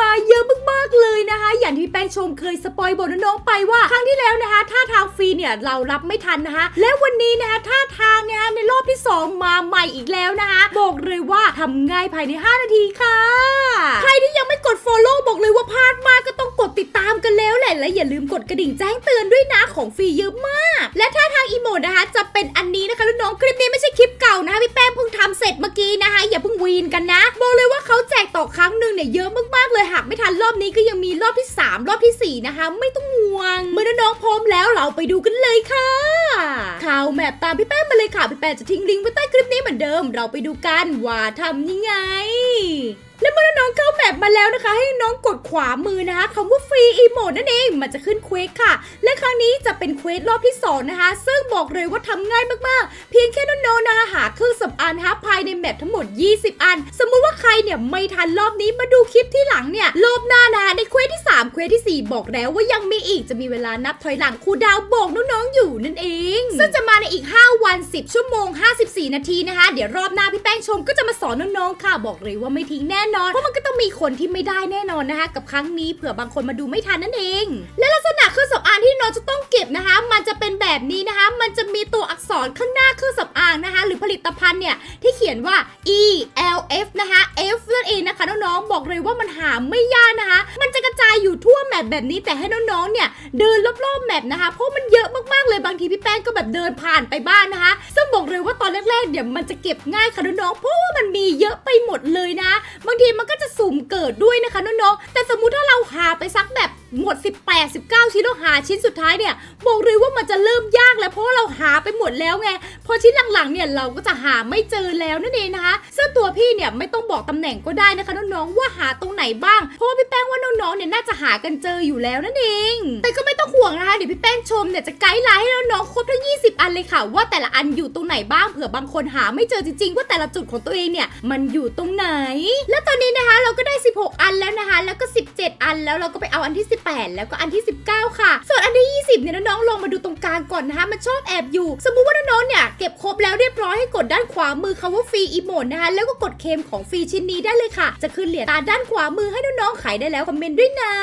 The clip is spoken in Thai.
มาเยอะมากๆเลยนะคะ อย่างที่แป้งชมเคยสปอยบทน้องๆไปว่าครั้งที่แล้วนะคะท่าทางฟรีเนี่ยเรารับไม่ทันนะคะและวันนี้นะคะท่าทางเนี่ยในรอบที่ 2 มาใหม่อีกแล้วนะคะบอกเลยว่าทำง่ายภายใน 5 นาทีค่ะ ใครที่ยังไม่กด Follow บอกเลยว่าพลาดมากก็ต้องกดติด และอย่าลืมกดกระดิ่งแจ้งเตือนด้วยนะของฟรีเยอะมาก และท่าทางอีโมดนะคะ จะเป็นอันนี้นะคะลูกน้องคลิปนี้ไม่ใช่คลิปเก่านะคะพี่แป้งเพิ่งทำเสร็จเมื่อกี้นะคะ อย่าเพิ่งวีนกันนะบอกเลยว่าเขาแจกต่อครั้งหนึ่งเนี่ยเยอะมากๆเลยหากไม่ทันรอบนี้ก็ยังมีรอบที่ 3 รอบทีสี่4 นะคะ ไม่ต้องห่วงเมื่อน้องพร้อมแล้วเราไปดูกันเลยค่ะ แมปตามพี่แป้งมาเลยค่ะ พี่แป้งจะทิ้งลิงก์ไว้ใต้คลิปนี้เหมือนเดิม เราไปดูกันว่าทำยังไง และเมื่อน้องเข้าแมปมาแล้วนะคะ ให้น้องกดขวามือนะคะคำว่าฟรีอีโมดนั่นเอง มันจะขึ้นเควสค่ะ และครั้งนี้จะเป็นเควสรอบที่สองนะคะ ซึ่งบอกเลยว่าทำง่ายมากๆ เพียงแค่น้องๆนะคะหาเครื่องสำอางนะคะภายในแมปทั้งหมด 20 อัน สมมุติว่าใครเนี่ยไม่ทันรอบนี้มาดูคลิปที่หลังเนี่ยรอบหน้านะคะในเควสที่3เควสที่ 4 บอกแล้วว่ายังมีอีกจะมีเวลานับถอยหลังครูดาวบอกน้อง นั่นเอง ซึ่งจะมาในอีก 5 วัน 10 ชั่วโมง 54 นาทีนะคะ เดี๋ยวรอบหน้าพี่แป้งชมก็จะมาสอนน้องๆค่ะ บอกเลยว่าไม่ทิ้งแน่นอน เพราะมันก็ต้องมีคนที่ไม่ได้แน่นอนนะคะ กับครั้งนี้เผื่อบางคนมาดูไม่ทันนั่นเอง และลักษณะเครื่องสำอางที่น้องจะต้องเก็บนะคะ มันจะเป็นแบบนี้นะคะ ผลิตภัณฑ์เนี่ยที่เขียนว่า E L F นะคะ F นั่นเองนะคะน้องๆบอกเลยว่ามันหาไม่ยากนะคะ มันจะกระจายอยู่ทั่วแมปแบบนี้แต่ให้น้องๆเนี่ยเดินรอบๆแมปนะคะ เพราะมันเยอะมากๆเลยบางทีพี่แป้งก็แบบเดินผ่านไปบ้านนะคะ ซึ่งบอกเลยว่าตอนแรกๆเดี๋ยวมันจะเก็บง่ายค่ะน้องๆเพราะว่ามันมีเยอะไปหมดเลยนะ บางทีมันก็จะสุ่มเกิดด้วยนะคะน้องๆแต่สมมุติถ้าเราหาไปสักแบบ หมด 18 19 ชิ้นเราหาชิ้นสุดท้ายเนี่ยบอกเลยว่ามันจะเริ่มยากแล้วเพราะเราหาไปหมดแล้วไงพอชิ้นหลังๆเนี่ยเราก็จะหาไม่เจอแล้วนั่นเองนะคะซึ่งตัวพี่เนี่ยไม่ต้องบอกตำแหน่งก็ได้นะคะน้องๆว่าหาตรงไหนบ้างเพราะว่าพี่แป้งว่าน้องๆเนี่ยน่าจะหากันเจออยู่แล้วนั่นเอง แต่ก็ไม่ต้องห่วงนะคะเดี๋ยวพี่แป้งชมเนี่ยจะไกด์ไลน์ให้น้องๆครบทั้ง 20 อันเลยค่ะ ว่าแต่ละอันอยู่ตรงไหนบ้างเผื่อบางคนหาไม่เจอจริงๆ ว่าแต่ละจุดของตัวเองเนี่ยมันอยู่ตรงไหน และตอนนี้นะคะเราก็ได้ 16 อันแล้วนะคะ แล้วก็ 17 อันแล้วเราก็ไปเอาอันที่8 แล้วก็อันที่ 19 ค่ะ ส่วนอันที่ 20 เนี่ยน้องๆลองมาดูตรงกลางก่อนนะคะมันชอบแอบอยู่ สมมุติว่าน้องๆเนี่ยเก็บครบแล้วเรียบร้อยให้กดด้านขวามือคำว่าฟรีอีโมดนะคะแล้วก็กดเคมของฟรีชิ้นนี้ได้เลยค่ะ จะขึ้นเหรียญตาด้านขวามือให้น้องๆขายได้แล้วคอมเมนต์ด้วยนะ